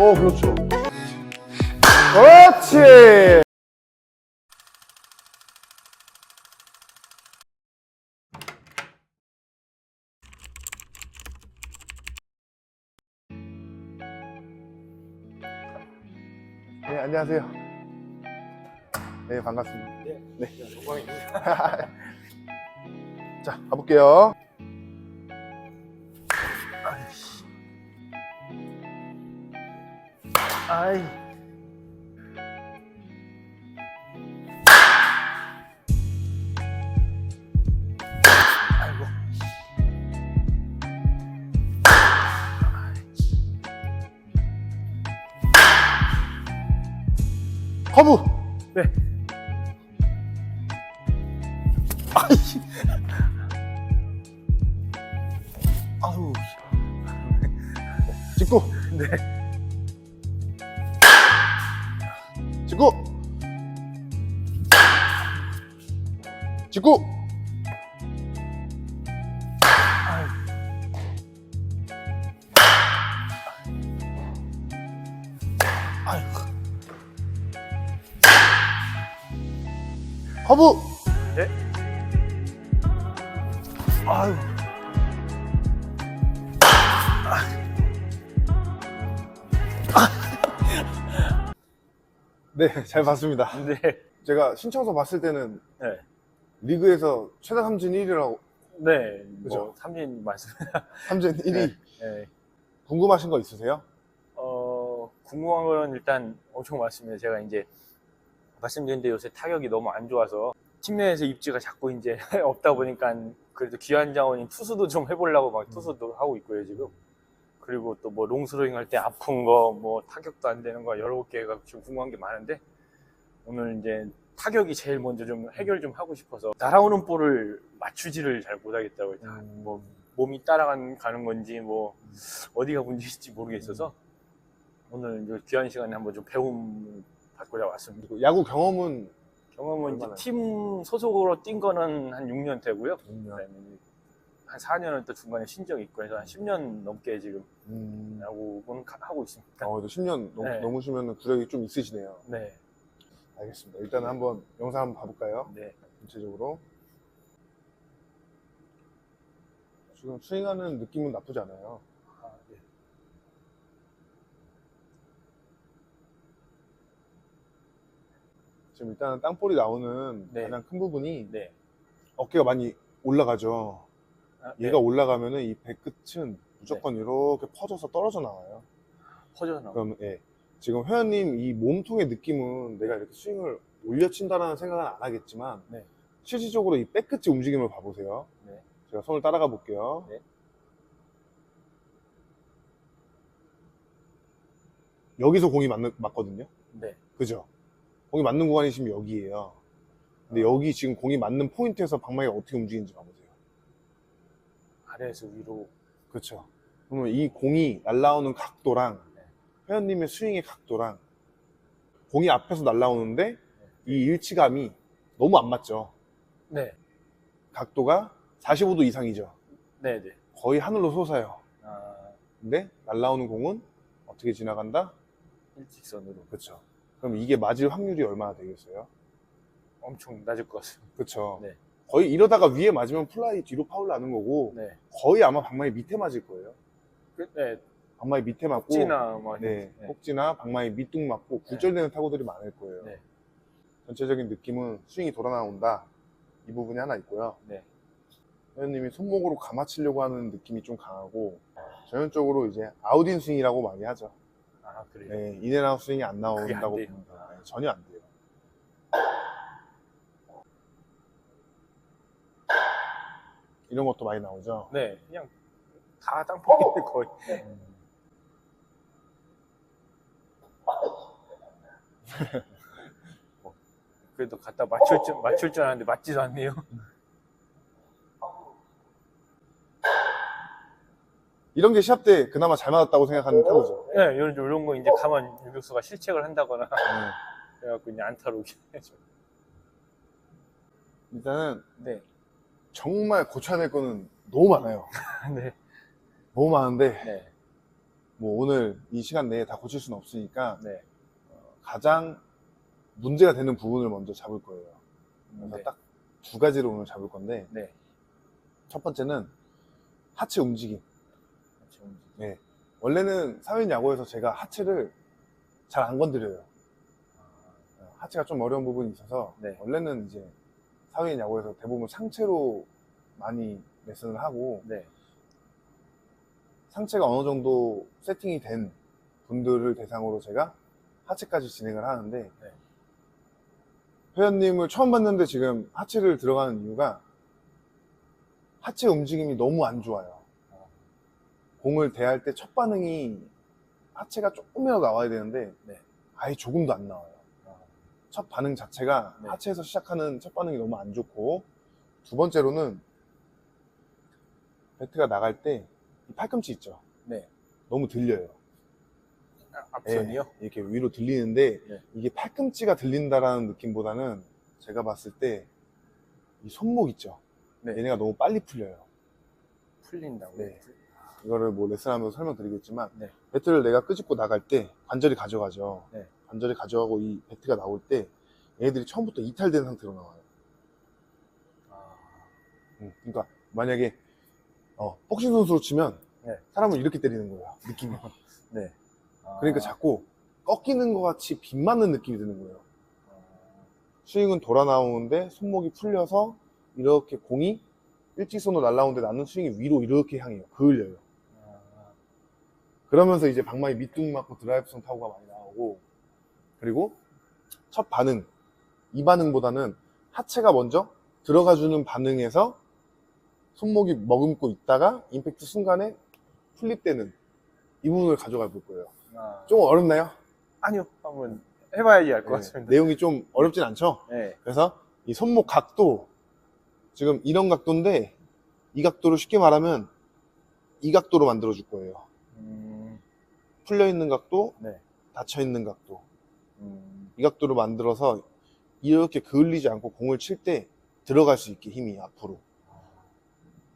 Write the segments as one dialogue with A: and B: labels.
A: 어, 그렇죠. 그렇지! 네, 안녕하세요. 네, 반갑습니다.
B: 네.
A: 자, 가볼게요. 아이. 아이고. 커브.
B: 네.
A: 아이. 아우. 찍고.
B: 네.
A: 찍고. 찍고.
B: 네,
A: 잘 봤습니다.
B: 네.
A: 제가 신청서 봤을 때는
B: 네.
A: 리그에서 최다 삼진 1위라고
B: 네.
A: 그죠?
B: 뭐, 삼진 말씀.
A: 삼진 1위
B: 네. 네.
A: 궁금하신 거 있으세요?
B: 어, 궁금한 거는 일단 엄청 많습니다. 제가 이제 말씀드린 데 요새 타격이 너무 안 좋아서 팀 내에서 입지가 자꾸 이제 없다 보니까 그래도 귀한 자원인 투수도 좀 해보려고 막 투수도 하고 있고요, 지금. 그리고 또 뭐 롱스로잉 할 때 아픈 거, 뭐 타격도 안 되는 거 여러 개가 지금 궁금한 게 많은데 오늘 이제 타격이 제일 먼저 좀 해결 좀 하고 싶어서 날아오는 볼을 맞추지를 잘 못하겠다고요. 다뭐 몸이 따라가는 가는 건지 뭐 어디가 문제일지 모르겠어서 오늘 이제 귀한 시간에 한번 좀 배움 받고자 왔습니다.
A: 야구 경험은
B: 경험은 이제? 팀 소속으로 뛴 거는 한 6년 되고요. 그다음에 이제 한 4년은 또 중간에 쉰 적이 있고 해서 한 10년 넘게 지금
A: 음,
B: 가- 하고 있습니다.
A: 어, 10년 넘,
B: 네.
A: 넘으시면 구력이 좀 있으시네요.
B: 네,
A: 알겠습니다. 일단 한번 영상 한번 봐볼까요?
B: 네.
A: 전체적으로. 지금 스윙하는 느낌은 나쁘지 않아요.
B: 아, 네.
A: 지금 일단은 땅볼이 나오는
B: 네.
A: 가장 큰 부분이
B: 네.
A: 어깨가 많이 올라가죠.
B: 아,
A: 얘가
B: 네.
A: 올라가면은 이 배 끝은 무조건 이렇게 퍼져서 떨어져 나와요.
B: 퍼져 나와.
A: 그럼 예. 지금 회원님 이 몸통의 느낌은 내가 이렇게 스윙을 올려친다라는 생각은 안 하겠지만
B: 네.
A: 실질적으로 이 백끝의 움직임을 봐보세요.
B: 네.
A: 제가 손을 따라가 볼게요.
B: 네.
A: 여기서 공이 맞는, 맞거든요.
B: 네.
A: 그죠? 공이 맞는 구간이 지금 여기예요. 근데
B: 어.
A: 여기 지금 공이 맞는 포인트에서 방망이가 어떻게 움직이는지 봐보세요.
B: 아래에서 위로.
A: 그렇죠. 그러면 이 공이 날라오는 각도랑
B: 네.
A: 회원님의 스윙의 각도랑 공이 앞에서 날라오는데 이 일치감이 너무 안 맞죠.
B: 네.
A: 각도가 45도 이상이죠.
B: 네, 네.
A: 거의 하늘로 솟아요.
B: 아,
A: 근데 날라오는 공은 어떻게 지나간다?
B: 일직선으로.
A: 그렇죠. 그럼 이게 맞을 확률이 얼마나 되겠어요?
B: 엄청 낮을 것 같습니다.
A: 그렇죠.
B: 네.
A: 거의 이러다가 위에 맞으면 플라이 뒤로 파울 나는 거고
B: 네.
A: 거의 아마 방망이 밑에 맞을 거예요.
B: 그, 네.
A: 방망이 밑에 맞고
B: 꼭지나 뭐.
A: 네,
B: 네.
A: 꼭지나 방망이 밑둥 맞고 굴절되는 타구들이 많을 거예요.
B: 네.
A: 전체적인 느낌은 스윙이 돌아 나온다. 이 부분이 하나 있고요.
B: 네.
A: 회원님이 손목으로 감아치려고 하는 느낌이 좀 강하고 전형적으로 이제 아웃인 스윙이라고 많이 하죠.
B: 아, 그래요.
A: 네, 인앤아웃 스윙이 안
B: 그게 안
A: 나온다고
B: 돼요.
A: 봅니다. 네, 전혀 안 돼요. 이런 것도 많이 나오죠.
B: 네. 그냥 다 땅콩인데 거의. 그래도 갖다 맞출 줄, 맞출 줄 알았는데 맞지도 않네요.
A: 이런 게 시합 때 그나마 잘 맞았다고 생각하는 타구죠.
B: 네, 이런, 이런 거 이제 가만 유격수가 실책을 한다거나
A: 네.
B: 그래갖고 이제 안타로 해줘.
A: 일단은
B: 네.
A: 정말 고쳐야 될 거는 너무 많아요.
B: 네.
A: 너무 많은데
B: 네.
A: 뭐 오늘 이 시간 내에 다 고칠 수는 없으니까
B: 네.
A: 가장 문제가 되는 부분을 먼저 잡을 거예요. 그래서
B: 네.
A: 딱두 가지를 오늘 잡을 건데
B: 네.
A: 첫 번째는 하체 움직임.
B: 좀-
A: 네. 원래는 사회인 야구에서 제가 하체를 잘 안 건드려요. 어, 하체가 좀 어려운 부분이 있어서
B: 네.
A: 원래는 이제 사회인 야구에서 대부분 상체로 많이 레슨을 하고
B: 네.
A: 상체가 어느 정도 세팅이 된 분들을 대상으로 제가 하체까지 진행을 하는데
B: 네.
A: 회원님을 처음 봤는데 지금 하체를 들어가는 이유가 하체 움직임이 너무 안 좋아요. 공을 대할 때 첫 반응이 하체가 조금이라도 나와야 되는데
B: 네.
A: 아예 조금도 안 나와요. 첫 반응 자체가
B: 네.
A: 하체에서 시작하는 첫 반응이 너무 안 좋고 두 번째로는 배트가 나갈 때이 팔꿈치 있죠.
B: 네.
A: 너무 들려요.
B: 아, 앞선이요?
A: 예, 이렇게 위로 들리는데
B: 네.
A: 이게 팔꿈치가 들린다라는 느낌보다는 제가 봤을 때 이 손목 있죠.
B: 네.
A: 얘네가 너무 빨리 풀려요.
B: 풀린다고.
A: 네. 이거를 뭐 레슨하면서 설명드리겠지만
B: 네.
A: 배트를 내가 끄집고 나갈 때 관절이 가져가죠.
B: 네.
A: 관절이 가져가고 이 배트가 나올 때 얘네들이 처음부터 이탈된 상태로 나와요.
B: 아,
A: 음, 그러니까 만약에 어, 복싱 선수로 치면
B: 네.
A: 사람을 이렇게 때리는 거예요. 느낌이.
B: 네. 아,
A: 그러니까 자꾸 꺾이는 것 같이 빗 맞는 느낌이 드는 거예요.
B: 아,
A: 스윙은 돌아 나오는데 손목이 풀려서 이렇게 공이 일직선으로 날라오는데 나는 스윙이 위로 이렇게 향해요. 그을려요.
B: 아,
A: 그러면서 이제 방망이 밑둥 맞고 드라이브성 타구가 많이 나오고 그리고 첫 반응 이 반응보다는 하체가 먼저 들어가주는 반응에서 손목이 머금고 있다가 임팩트 순간에 플립되는 이 부분을 가져가 볼 거예요.
B: 아.
A: 좀 어렵나요?
B: 아니요. 한번 해봐야지 알것
A: 네,
B: 같습니다.
A: 내용이 좀 어렵진 않죠?
B: 네.
A: 그래서 이 손목 각도 지금 이런 각도인데 이 각도를 쉽게 말하면 이 각도로 만들어 줄 거예요.
B: 음,
A: 풀려 있는 각도,
B: 네.
A: 닫혀 있는 각도.
B: 음,
A: 이 각도로 만들어서 이렇게 그을리지 않고 공을 칠 때 들어갈 수 있게 힘이 앞으로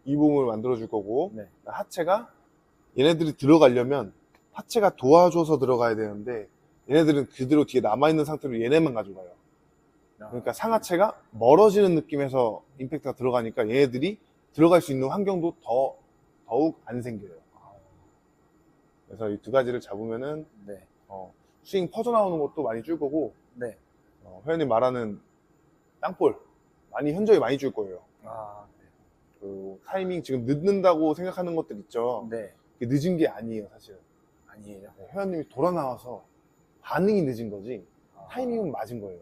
A: 이 부분을 만들어 줄 거고
B: 네.
A: 하체가 얘네들이 들어가려면 하체가 도와줘서 들어가야 되는데 얘네들은 그대로 뒤에 남아있는 상태로 얘네만 가져가요.
B: 아,
A: 그러니까 상하체가 멀어지는 느낌에서 임팩트가 들어가니까 얘네들이 들어갈 수 있는 환경도 더 더욱 안 생겨요. 그래서 이 두 가지를 잡으면은
B: 네.
A: 어, 스윙 퍼져 나오는 것도 많이 줄 거고
B: 네.
A: 어, 회원님 말하는 땅볼 많이 현저히 많이 줄 거예요.
B: 아,
A: 그 타이밍 지금 늦는다고 생각하는 것들 있죠.
B: 네.
A: 그게 늦은 게 아니에요, 사실.
B: 아니에요.
A: 네, 회원님이 돌아 나와서 반응이 늦은 거지
B: 아,
A: 타이밍은 맞은 거예요.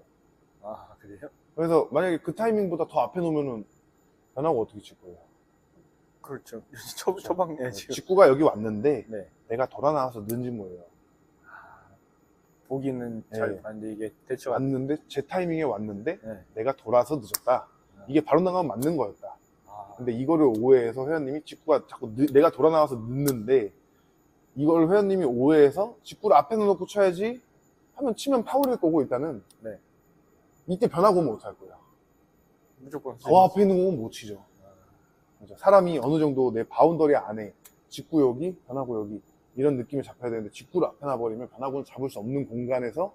B: 아, 그래요?
A: 그래서 만약에 그 타이밍보다 더 앞에 놓으면은 변하고 어떻게 칠 거예요?
B: 그렇죠. 초, 초반에
A: 어,
B: 지금.
A: 직구가 여기 왔는데
B: 네.
A: 내가 돌아 나와서 늦은 거예요.
B: 아, 보기는
A: 네.
B: 잘 봤는데 이게 대처 가
A: 왔는데 제 타이밍에 왔는데
B: 네.
A: 내가 돌아서 늦었다. 이게 바로 나가면 맞는 거였다.
B: 아,
A: 근데 이거를 오해해서 회원님이 직구가 자꾸 늦- 내가 돌아 나와서 늦는데 이걸 회원님이 오해해서 직구를 앞에 놓고 쳐야지 하면 치면 파울일 거고 일단은
B: 네.
A: 이때 변하고 오면 어떡할 거야.
B: 무조건
A: 더 앞에 있는 거면 못 치죠. 그죠? 사람이 어느 정도 내 바운더리 안에 직구 여기, 변하고 여기 이런 느낌을 잡혀야 되는데 직구를 앞에 놔버리면 변하고는 잡을 수 없는 공간에서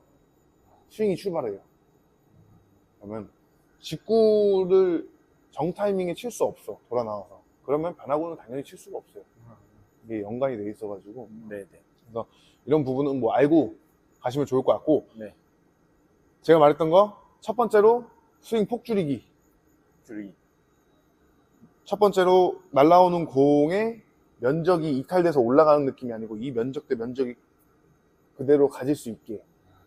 A: 스윙이 출발해요. 그러면 직구를 정 타이밍에 칠 수 없어. 돌아 나와서. 그러면 변하고는 당연히 칠 수가 없어요. 이게 연관이 돼 있어 가지고
B: 네네.
A: 이런 부분은 뭐 알고 가시면 좋을 것 같고
B: 네.
A: 제가 말했던 거 첫 번째로 스윙 폭 줄이기
B: 줄이.
A: 첫 번째로 날라오는 공의 면적이 이탈돼서 올라가는 느낌이 아니고 이 면적 대 면적이 그대로 가질 수 있게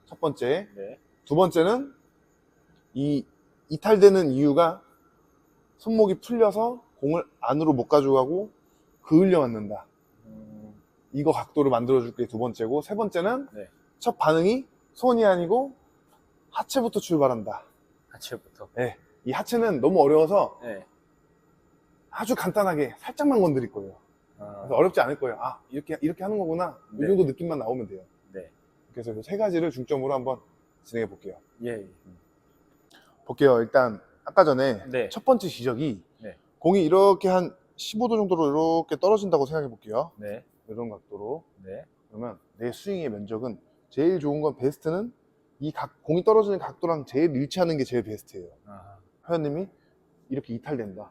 A: 첫 번째
B: 네.
A: 두 번째는 이 이탈되는 이유가 손목이 풀려서 공을 안으로 못 가져가고 그을려 맞는다
B: 음,
A: 이거 각도를 만들어 줄 게 두 번째고 세 번째는
B: 네.
A: 첫 반응이 손이 아니고 하체부터 출발한다
B: 하체부터.
A: 이 하체는 너무 어려워서
B: 네.
A: 아주 간단하게 살짝만 건드릴 거예요
B: 아,
A: 그래서 어렵지 않을 거예요. 아, 이렇게, 이렇게 하는 거구나. 이
B: 네.
A: 정도 느낌만 나오면 돼요.
B: 네.
A: 그래서 이세 가지를 중점으로 한번 진행해 볼게요.
B: 예. 예.
A: 볼게요. 일단, 아까 전에
B: 네.
A: 첫 번째 지적이
B: 네.
A: 공이 이렇게 한 15도 정도로 이렇게 떨어진다고 생각해 볼게요.
B: 네.
A: 이런 각도로.
B: 네.
A: 그러면 내 스윙의 면적은 제일 좋은 건 베스트는 이 각, 공이 떨어지는 각도랑 제일 일치하는 게 제일 베스트예요.
B: 아,
A: 회원님이 이렇게 이탈된다.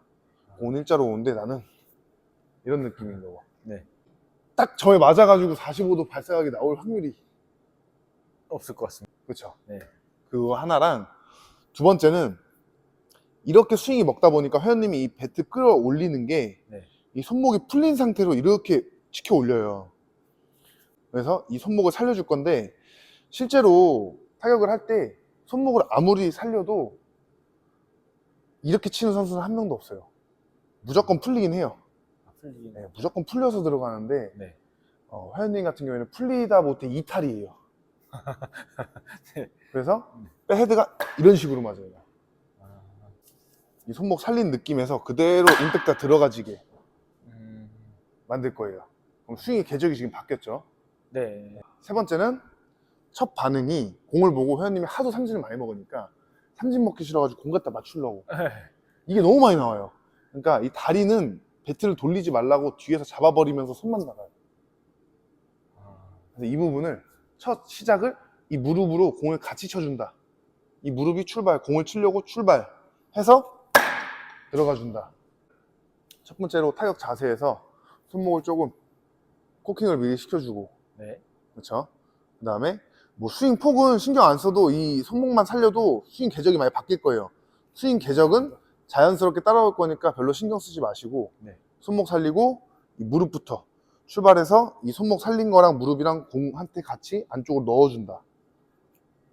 A: 공은 일자로 오는데 나는 이런 느낌인 거고.
B: 네.
A: 딱 저에 맞아가지고 45도 발사각이 나올 확률이
B: 없을 것 같습니다.
A: 그렇죠.
B: 네.
A: 그거 하나랑 두 번째는 이렇게 스윙이 먹다 보니까 회원님이 이 배트 끌어올리는 게이
B: 네.
A: 손목이 풀린 상태로 이렇게 치켜 올려요. 그래서 이 손목을 살려줄 건데 실제로 타격을 할 때 손목을 아무리 살려도 이렇게 치는 선수는 한 명도 없어요. 무조건 풀리긴 해요.
B: 아, 풀리긴
A: 네, 무조건 풀려서 들어가는데
B: 네.
A: 어, 회원님 같은 경우에는 풀리다 못해 이탈이에요.
B: 네.
A: 그래서 백 헤드가 이런 식으로 맞아요.
B: 아,
A: 이 손목 살린 느낌에서 그대로 임팩트가 들어가지게
B: 음,
A: 만들 거예요. 그럼 스윙의 궤적이 지금 바뀌었죠.
B: 네.
A: 세 번째는 첫 반응이 공을 보고 회원님이 하도 삼진을 많이 먹으니까 삼진 먹기 싫어가지고 공 갖다 맞추려고 이게 너무 많이 나와요. 그러니까 이 다리는 배트를 돌리지 말라고 뒤에서 잡아버리면서 손만 나가요.
B: 아,
A: 그래서 이 부분을 첫 시작을 이 무릎으로 공을 같이 쳐준다. 이 무릎이 출발, 공을 치려고 출발해서 들어가 준다. 첫 번째로 타격 자세에서 손목을 조금 코킹을 미리 시켜주고,
B: 네.
A: 그렇죠? 그 다음에 뭐 스윙 폭은 신경 안 써도 이 손목만 살려도 스윙 궤적이 많이 바뀔 거예요. 스윙 궤적은 자연스럽게 따라올 거니까 별로 신경 쓰지 마시고
B: 네.
A: 손목 살리고 이 무릎부터 출발해서 이 손목 살린 거랑 무릎이랑 공한테 같이 안쪽으로 넣어준다.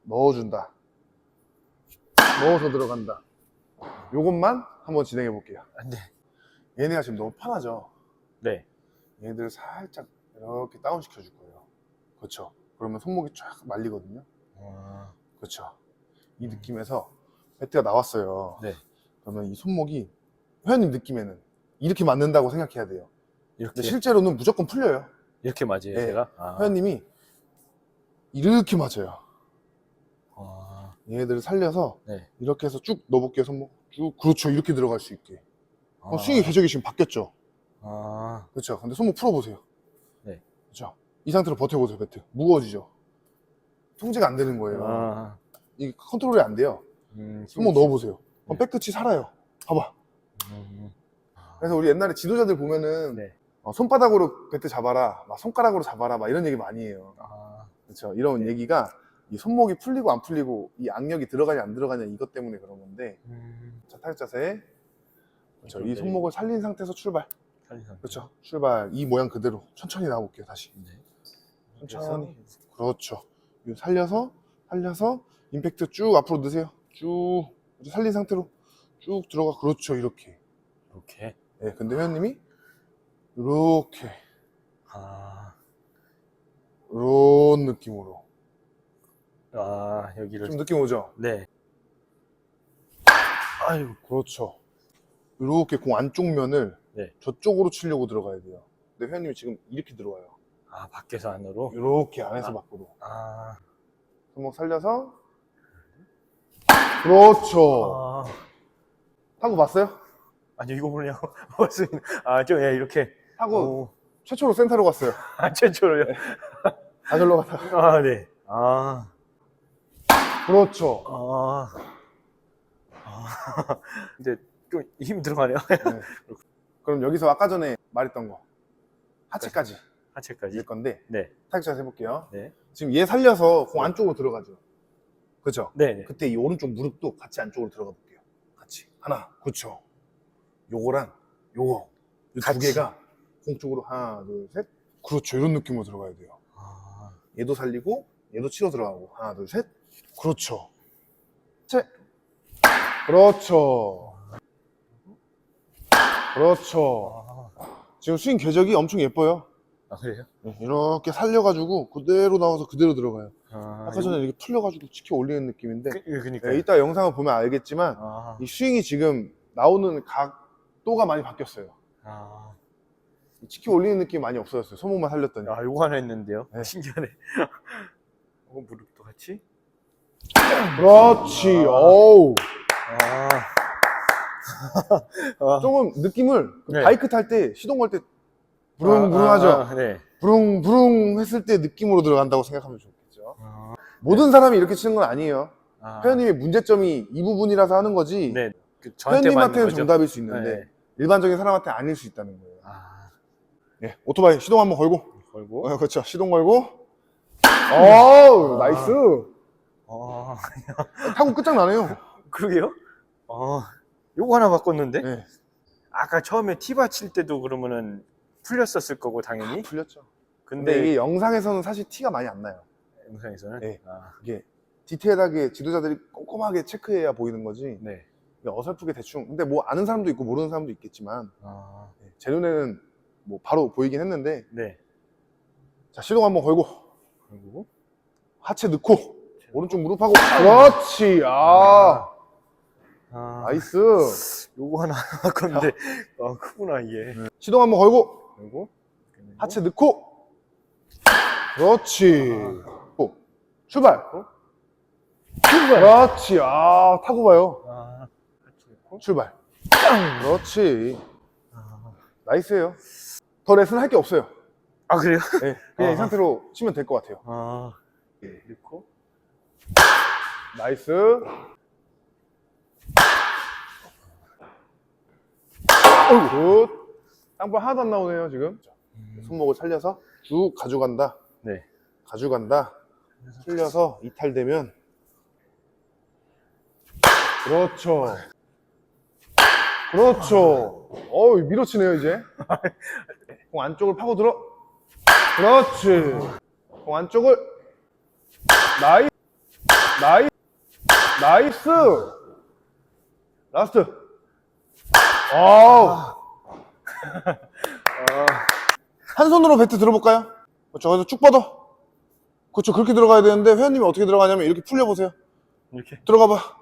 A: 넣어준다. 넣어서 들어간다. 요것만 한번 진행해 볼게요.
B: 아, 네.
A: 얘네가 지금 너무 편하죠?
B: 네.
A: 얘네들을 살짝 이렇게 다운 시켜 줄 거예요. 그렇죠. 그러면 손목이 쫙 말리거든요.
B: 아,
A: 그렇죠. 이 느낌에서 배트가 나왔어요.
B: 네.
A: 그러면 이 손목이 회원님 느낌에는 이렇게 맞는다고 생각해야 돼요.
B: 이렇게
A: 근데 실제로는 무조건 풀려요.
B: 이렇게 맞아요,
A: 네.
B: 제가. 아,
A: 회원님이 이렇게 맞아요.
B: 아,
A: 얘네들을 살려서
B: 네.
A: 이렇게 해서 쭉 넣어볼게요, 손목. 쭉. 그렇죠. 이렇게 들어갈 수 있게.
B: 아,
A: 그럼 스윙의 궤적이 지금 바뀌었죠.
B: 아,
A: 그렇죠. 근데 손목 풀어보세요.
B: 네.
A: 그렇죠. 이 상태로 버텨보세요, 배트. 무거워지죠. 통제가 안 되는 거예요.
B: 아,
A: 이 컨트롤이 안 돼요.
B: 음,
A: 손목 넣어보세요. 그럼
B: 네.
A: 백끝이 살아요. 봐봐.
B: 음, 아,
A: 그래서 우리 옛날에 지도자들 보면은
B: 네.
A: 어, 손바닥으로 배트 잡아라, 막 손가락으로 잡아라, 막 이런 얘기 많이 해요.
B: 아,
A: 그렇죠. 이런
B: 네.
A: 얘기가 이 손목이 풀리고 안 풀리고 이 악력이 들어가냐 안 들어가냐 이것 때문에 그런 건데
B: 음,
A: 자 타격 자세 그렇죠. 이
B: 네.
A: 손목을 살린 상태에서 출발
B: 살리상.
A: 그렇죠. 출발 이 모양 그대로 천천히 나와볼게요 다시
B: 네.
A: 천천히 그렇죠. 이 살려서 살려서 임팩트 쭉 앞으로 넣으세요. 쭉 살린 상태로 쭉 들어가 그렇죠 이렇게.
B: 이렇게.
A: 예, 근데 회원님이 이렇게
B: 아,
A: 이런 느낌으로
B: 아, 여기를.
A: 좀 느낌 오죠?
B: 네.
A: 아유 그렇죠. 이렇게 공 안쪽 면을
B: 네.
A: 저쪽으로 치려고 들어가야 돼요. 근데 회원님이 지금 이렇게 들어와요.
B: 아, 밖에서 안으로.
A: 이렇게 안에서
B: 아.
A: 밖으로
B: 아,
A: 손목 살려서 그렇죠.
B: 아,
A: 타고 봤어요?
B: 아니 이거 보려고 봤습니다. 아, 좀 예, 이렇게.
A: 타고
B: 오,
A: 최초로 센터로 갔어요.
B: 아, 최초로요.
A: 안 올라가다가
B: 아, 네. 아,
A: 그렇죠.
B: 아, 아. 근데 좀힘 들어가네요.
A: 네. 그럼 여기서 아까 전에 말했던 거 하체까지
B: 하체까지.
A: 일 건데
B: 네.
A: 타격 자세 해볼게요.
B: 네.
A: 지금 얘 살려서 공 안쪽으로 들어가죠. 그렇죠.
B: 네. 네.
A: 그때 이 오른쪽 무릎도 같이 안쪽으로 들어가 볼게요. 같이 하나, 그렇죠. 요거랑 요거 이 두. 개가 공 쪽으로 하나, 둘, 셋. 그렇죠. 이런 느낌으로 들어가야 돼요.
B: 아,
A: 얘도 살리고 얘도 치러 들어가고 하나, 둘, 셋. 그렇죠. 채. 그렇죠. 그렇죠.
B: 아,
A: 지금 스윙 궤적이 엄청 예뻐요.
B: 아 그래요?
A: 네, 이렇게 살려가지고 그대로 나와서 그대로 들어가요.
B: 아,
A: 아까 전에 이렇게 풀려가지고 치켜 올리는 느낌인데
B: 그, 그니까.
A: 네, 이따 영상을 보면 알겠지만
B: 아,
A: 이 스윙이 지금 나오는 각도가 많이 바뀌었어요.
B: 아,
A: 이 치켜 올리는 느낌이 많이 없어졌어요. 손목만 살렸더니.
B: 아, 요거 하나 했는데요.
A: 네.
B: 신기하네. 어, 무릎도 같이.
A: 그렇지.
B: 아.
A: 어우.
B: 아, 아,
A: 조금 느낌을 그
B: 네.
A: 바이크 탈 때 시동 걸때 부릉부릉하죠.
B: 아, 아, 네.
A: 부릉 부릉 했을 때 느낌으로 들어간다고 생각하면 좋겠죠.
B: 아,
A: 모든 사람이 이렇게 치는 건 아니에요.
B: 아.
A: 회원님의 문제점이 이 부분이라서 하는 거지.
B: 네. 그 저한테
A: 회원님한테는
B: 거죠?
A: 정답일 수 있는데
B: 네.
A: 일반적인 사람한테 아닐 수 있다는 거예요.
B: 아,
A: 예, 오토바이 시동 한번 걸고.
B: 걸고.
A: 어, 그렇죠. 시동 걸고. 어우, 나이스.
B: 어,
A: 타고 끝장나네요.
B: 그러게요. 어, 요거 하나 바꿨는데?
A: 네,
B: 아까 처음에 티바 칠 때도 그러면은 풀렸었을 거고 당연히.
A: 풀렸죠. 근데
B: 근데
A: 이게 영상에서는 사실 티가 많이 안 나요.
B: 영상에서는.
A: 네.
B: 아,
A: 이게 디테일하게 지도자들이 꼼꼼하게 체크해야 보이는 거지.
B: 네.
A: 어설프게 대충. 근데 뭐 아는 사람도 있고 모르는 사람도 있겠지만
B: 아,
A: 예, 제 눈에는 뭐 바로 보이긴 했는데
B: 네.
A: 자 시동 한번 걸고
B: 그리고
A: 하체 넣고 오른쪽 무릎하고 그렇지 아
B: 아,
A: 나이스
B: 요거 하나 바꿨는데 아, 크구나 이게.
A: 시동 한번 걸고
B: 그리고
A: 하체 넣고. 그렇지. 또 출발. 그렇지. 아 타고 봐요.
B: 아.
A: 출발. 그렇지.
B: 아,
A: 나이스예요. 더 레슨 할 게 없어요.
B: 아, 그래요?
A: 예, 그냥 이
B: 아.
A: 상태로 치면 될 것 같아요.
B: 아, 넣고.
A: 나이스. 굿 땅볼 하나도 안 나오네요 지금. 손목을 살려서 쭉 가져간다.
B: 네.
A: 가져간다. 틀려서 이탈되면. 그렇죠. 그렇죠. 어우 밀어치네요 이제. 공 안쪽을 파고들어. 그렇지. 공 안쪽을. 나이 나이 나이스. 라스트. 아우 한 손으로 배트 들어볼까요? 그렇죠 그래서 쭉 뻗어. 그렇죠 그렇게 들어가야 되는데 회원님이 어떻게 들어가냐면 이렇게 풀려보세요.
B: 이렇게.
A: 들어가 봐.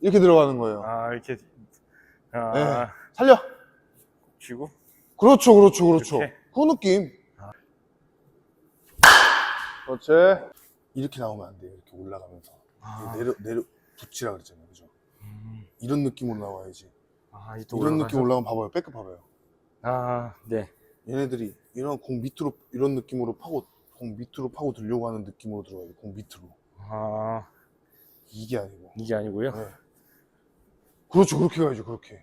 A: 이렇게 들어가는 거예요.
B: 아, 이렇게. 아,
A: 네. 살려.
B: 쥐고.
A: 그렇죠 그렇죠 그렇죠.
B: 이렇게?
A: 그 느낌. 그렇지. 이렇게 나오면 안 돼요. 이렇게 올라가면서.
B: 아,
A: 내려 내려 붙이라 그랬잖아요. 그죠?
B: 음.
A: 이런 느낌으로 나와야지.
B: 아, 이또
A: 이런
B: 올라가서?
A: 느낌 올라가면 봐봐요. 백급 봐봐요
B: 아, 네.
A: 얘네들이 이런 공 밑으로 이런 느낌으로 파고 공 밑으로 파고 들려고 하는 느낌으로 들어가야 돼. 공 밑으로
B: 아,
A: 이게 아니고.
B: 이게 아니고요.
A: 네. 그렇죠. 그렇게 가야죠. 그렇게.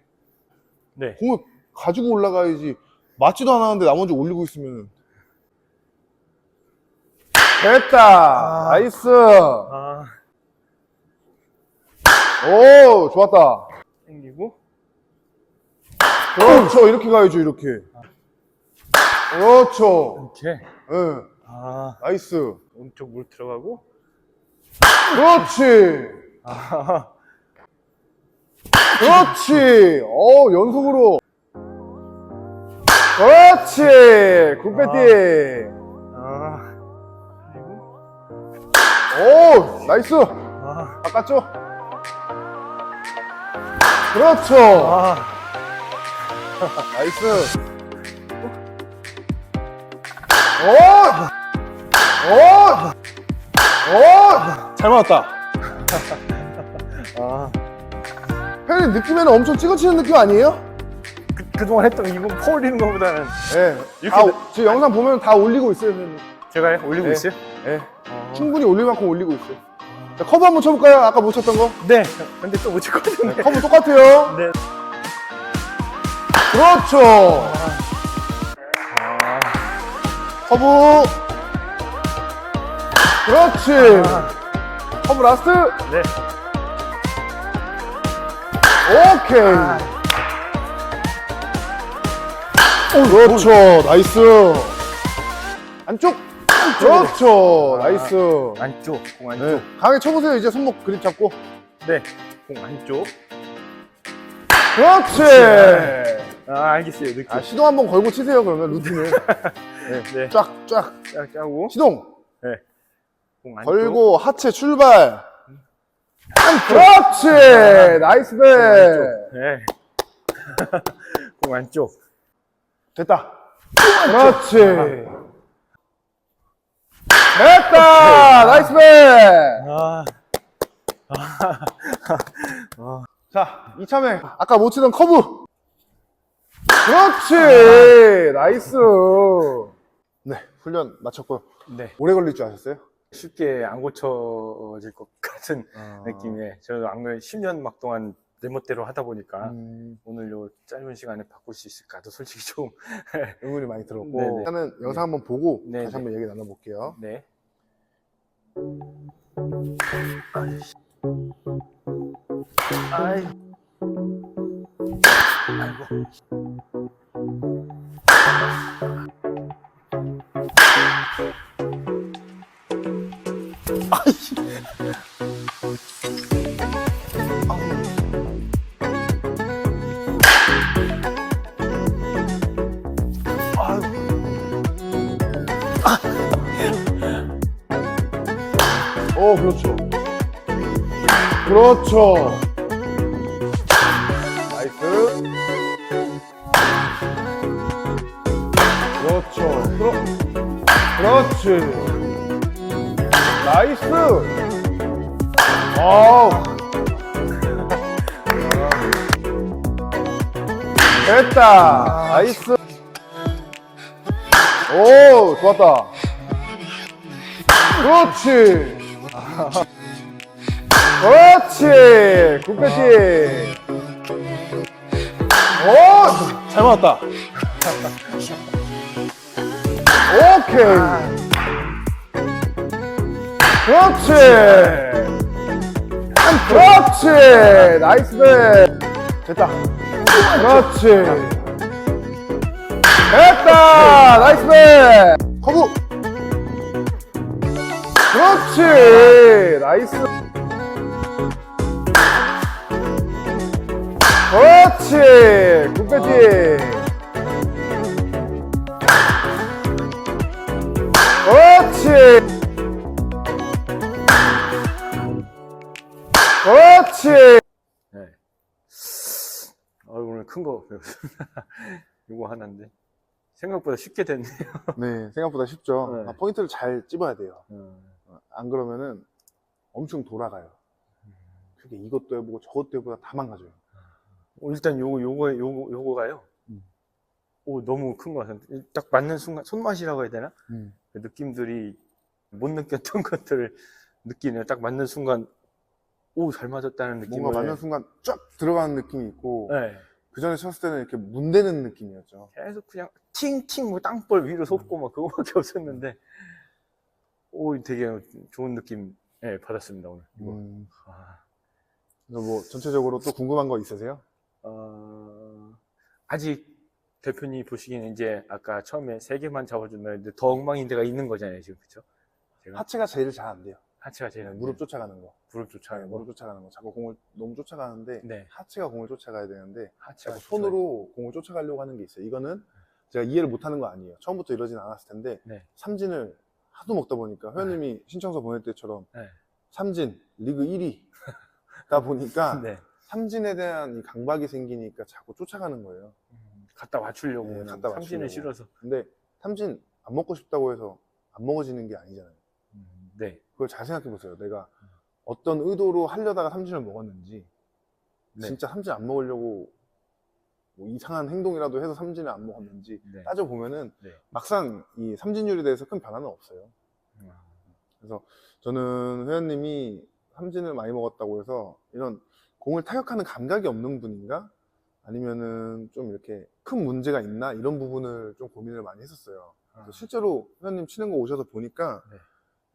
B: 네.
A: 공을 가지고 올라가야지. 맞지도 않았는데 나 먼저 올리고 있으면. 됐다.
B: 아.
A: 나이스.
B: 아,
A: 오, 좋았다.
B: 당기고.
A: 그렇죠. 이렇게 가야죠. 이렇게. 그렇죠.
B: 이렇게.
A: 예.
B: 아,
A: 나이스.
B: 오른쪽 물 들어가고.
A: 그렇지.
B: 아,
A: 그렇지. 어, 연속으로. 그렇지. 굿배팅.
B: 아, 그리고.
A: 오, 나이스.
B: 아,
A: 바꿨죠? 그렇죠.
B: 아,
A: 나이스. 오! 오! 오! 잘 맞았다.
B: 아.
A: 팬이 느낌에는 엄청 찍어치는 느낌 아니에요?
B: 그, 그동안 했던 이거 퍼 올리는 것보다는
A: 예.
B: 이렇게
A: 다,
B: 느-
A: 지금 영상 보면 다 올리고 있어요. 팬이.
B: 제가 올리고
A: 네.
B: 있어요?
A: 예.
B: 어.
A: 충분히 올릴 만큼 올리고 있어요. 자, 커브 한번 쳐볼까요? 아까 못 쳤던 거?
B: 네. 근데 또못 쳤거든요.
A: 커브 똑같아요.
B: 네.
A: 그렇죠.
B: 아,
A: 커브. 그렇지.
B: 아,
A: 커브 라스트.
B: 네.
A: 오케이.
B: 아.
A: 그렇죠. 나이스. 안쪽. 그렇죠. 나이스.
B: 안쪽, 공 안쪽.
A: 네. 강하게 쳐보세요. 이제 손목 그립 잡고.
B: 네. 공 안쪽.
A: 그렇지.
B: 아, 알겠어요. 느낌.
A: 아, 시동 한번 걸고 치세요. 그러면 루틴을. 네.
B: 네.
A: 쫙, 쫙.
B: 쫙 짜고.
A: 시동.
B: 공 안쪽.
A: 걸고 하체 출발. 그렇지. 나이스 배.
B: 네. 공 안쪽.
A: 됐다. 그렇지. 됐다. 나이스 배.
B: 아,
A: 자, 이참에 아까 못 치던 커브. 그렇지. 나이스. 네, 훈련 마쳤고요.
B: 네.
A: 오래 걸릴 줄 아셨어요?
B: 쉽게 안 고쳐질 것 같은
A: 아.
B: 느낌에 저도 안 그래도 10년 막 동안 내 멋대로 하다 보니까
A: 음,
B: 오늘 요 짧은 시간에 바꿀 수 있을까도 솔직히 좀
A: 의문이 많이 들었고
B: 네네.
A: 일단은 영상 한번 보고
B: 네네.
A: 다시 한번 얘기 나눠볼게요.
B: 네. 아이. 아이 고.
A: 오, 그렇죠. 그렇죠. 그렇지. 나이스. 와우. 됐다. 나이스. 오, 좋았다. 그렇지. 그렇지. 굿배지. 오, 잘 맞았다. 오케이. 그렇지. 그렇지. 나이스 배. 됐다. 그렇지. 됐다. 나이스 배. 커브. 그렇지 나이스 그렇지 굿배지 그렇지 그렇지
B: 네. 아, 오늘 큰 거 배웠습니다. 이거 하나인데. 생각보다 쉽게 됐네요.
A: 네 생각보다 쉽죠
B: 네.
A: 아, 포인트를 잘 찝어야 돼요
B: 어,
A: 어, 안 그러면은 엄청 돌아가요 그게 이것도 해보고 저것도 해보다 다 망가져요
B: 어, 일단 요거, 요거, 요거, 요거가요.
A: 음.
B: 오, 너무 큰 거 같은데. 딱 맞는 순간, 손맛이라고 해야 되나?
A: 음.
B: 그 느낌들이 못 느꼈던 것들을 느끼네요. 딱 맞는 순간, 오, 잘 맞았다는 느낌을.
A: 뭔가 맞는 순간 쫙 들어가는 느낌이 있고
B: 네.
A: 그 전에 쳤을 때는 이렇게 문대는 느낌이었죠.
B: 계속 그냥 팅팅 뭐 땅볼 위로 솟고 막 그거밖에 없었는데, 오, 되게 좋은 느낌, 예, 받았습니다, 오늘.
A: 음,
B: 아,
A: 그래서 뭐 전체적으로 또 궁금한 거 있으세요?
B: 어, 아직 대표님 보시기에는 이제 아까 처음에 세 개만 잡아준다 했는데 더 엉망인 데가 있는 거잖아요, 지금. 그쵸? 제가
A: 하체가 제일 잘 안 돼요.
B: 하체가 제일 안
A: 무릎
B: 돼요.
A: 쫓아가는 거.
B: 무릎
A: 네,
B: 쫓아가는 거.
A: 무릎 쫓아가는 거. 자꾸 공을 너무 쫓아가는데
B: 네.
A: 하체가 공을 쫓아가야 되는데
B: 하체가
A: 자꾸 손으로 공을 쫓아가려고 하는 게 있어요. 이거는 제가 이해를 못하는 거 아니에요. 처음부터 이러진 않았을 텐데
B: 네.
A: 삼진을 하도 먹다 보니까 회원님이 신청서 보낼 때처럼
B: 네.
A: 삼진 리그 1위다 보니까
B: 네.
A: 삼진에 대한 이 강박이 생기니까 자꾸 쫓아가는 거예요.
B: 음, 갖다 맞추려고.
A: 네, 갖다
B: 삼진을
A: 맞추려고.
B: 싫어서.
A: 근데 삼진 안 먹고 싶다고 해서 안 먹어지는 게 아니잖아요.
B: 음, 네.
A: 그걸 잘 생각해 보세요. 내가 어떤 의도로 하려다가 삼진을 먹었는지,
B: 네.
A: 진짜 삼진 안 먹으려고 뭐 이상한 행동이라도 해서 삼진을 안 먹었는지
B: 네.
A: 따져 보면은
B: 네.
A: 막상 이 삼진율에 대해서 큰 변화는 없어요.
B: 음,
A: 저는 회원님이 삼진을 많이 먹었다고 해서 이런 공을 타격하는 감각이 없는 분인가? 아니면은 좀 이렇게 큰 문제가 있나? 이런 부분을 좀 고민을 많이 했었어요.
B: 아,
A: 실제로 회원님 치는 거 오셔서 보니까
B: 네.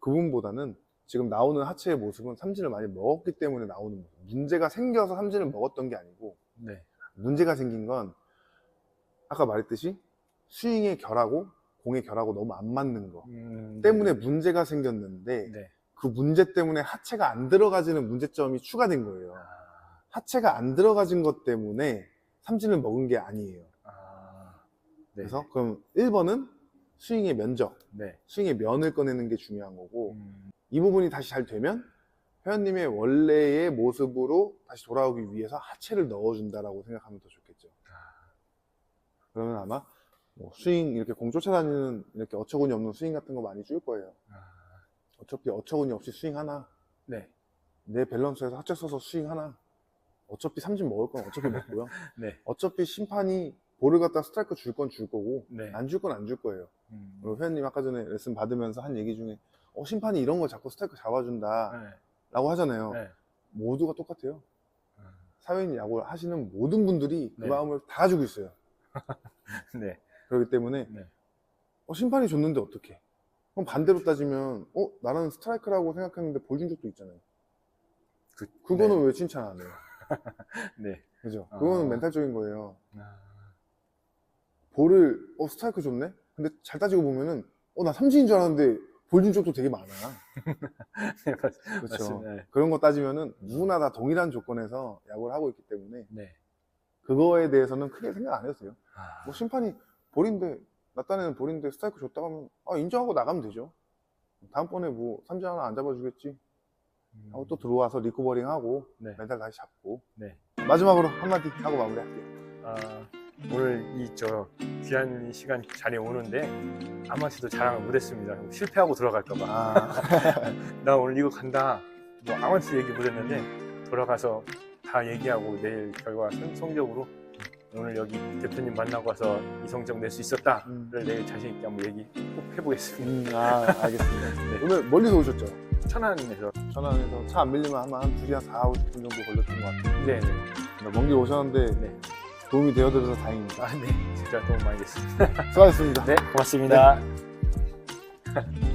A: 그분보다는 지금 나오는 하체의 모습은 삼진을 많이 먹었기 때문에 나오는 모습. 문제가 생겨서 삼진을 먹었던 게 아니고
B: 네.
A: 문제가 생긴 건 아까 말했듯이 스윙의 결하고 공의 결하고 너무 안 맞는 거
B: 음,
A: 때문에 문제가 생겼는데
B: 네.
A: 그 문제 때문에 하체가 안 들어가지는 문제점이 추가된 거예요.
B: 아,
A: 하체가 안 들어가진 것 때문에 삼진을 먹은 게 아니에요.
B: 아, 네.
A: 그래서 그럼 1번은 스윙의 면적,
B: 네.
A: 스윙의 면을 꺼내는 게 중요한 거고
B: 음,
A: 이 부분이 다시 잘 되면 회원님의 원래의 모습으로 다시 돌아오기 위해서 하체를 넣어준다라고 생각하면 더 좋겠죠. 그러면 아마 뭐 스윙 이렇게 공 쫓아다니는 이렇게 어처구니 없는 스윙 같은 거 많이 줄 거예요.
B: 아,
A: 어차피 어처구니 없이 스윙 하나,
B: 네.
A: 내 밸런스에서 하체 써서 스윙 하나. 어차피 삼진 먹을 건 어차피 먹고요.
B: 네.
A: 어차피 심판이 볼을 갖다 스트라이크 줄 건 줄 거고
B: 네.
A: 안 줄 건 안 줄 거예요.
B: 음.
A: 그리고 회원님 아까 전에 레슨 받으면서 한 얘기 중에 어, 심판이 이런 거 자꾸 스트라이크 잡아준다
B: 네.
A: 라고 하잖아요.
B: 네.
A: 모두가 똑같아요.
B: 음.
A: 사회인 야구를 하시는 모든 분들이 그
B: 네.
A: 마음을 다 가지고 있어요.
B: 네.
A: 그렇기 때문에
B: 네.
A: 어, 심판이 줬는데 어떻게? 그럼 반대로 따지면 어 나는 스트라이크라고 생각했는데 볼 준 적도 있잖아요.
B: 그,
A: 그거는 왜 칭찬 안 해요?
B: 네.
A: 그죠?
B: 아.
A: 그거는 멘탈적인 거예요.
B: 네. 아,
A: 볼을 어 스트라이크 줬네? 근데 잘 따지고 보면은 어 나 삼진인 줄 알았는데 볼준 적도 되게 많아.
B: 네, 맞,
A: 그렇죠.
B: 네.
A: 그런 거 따지면은 누구나 다 동일한 조건에서 야구를 하고 있기 때문에
B: 네.
A: 그거에 대해서는 크게 생각 안 해도 돼요.
B: 아,
A: 뭐 심판이 볼인데 나 딴에는 볼인데 스트라이크 줬다 하면 아 인정하고 나가면 되죠. 다음번에 뭐 삼진 하나 안 잡아주겠지
B: 음,
A: 하고 또 들어와서 리커버링 하고
B: 네.
A: 멘탈 다시 잡고
B: 네.
A: 마지막으로 한마디 하고 마무리할게요.
B: 아, 오늘 이 저 귀한 시간 자리에 오는데 아무한테도 자랑을 못했습니다. 실패하고 들어갈까봐.
A: 아,
B: 나 오늘 이거 간다. 뭐 아무한테도 얘기 못했는데 돌아가서 다 얘기하고 내일 결과 성- 성적으로 오늘 여기 대표님 만나고 와서 이 성적 낼 수 있었다를
A: 음,
B: 내일 자신 있게 한번 얘기 꼭 해보겠습니다.
A: 음, 아 알겠습니다.
B: 네.
A: 오늘 멀리서 오셨죠?
B: 천안에서
A: 천안에서 차 안 밀리면 아마 한 2시간 4, 50분 정도 걸렸던 것 같아요.
B: 네, 네,
A: 먼길 오셨는데
B: 네.
A: 도움이 되어드려서 다행입니다.
B: 아, 네, 진짜 도움 많이 됐습니다.
A: 수고하셨습니다.
B: 네, 고맙습니다.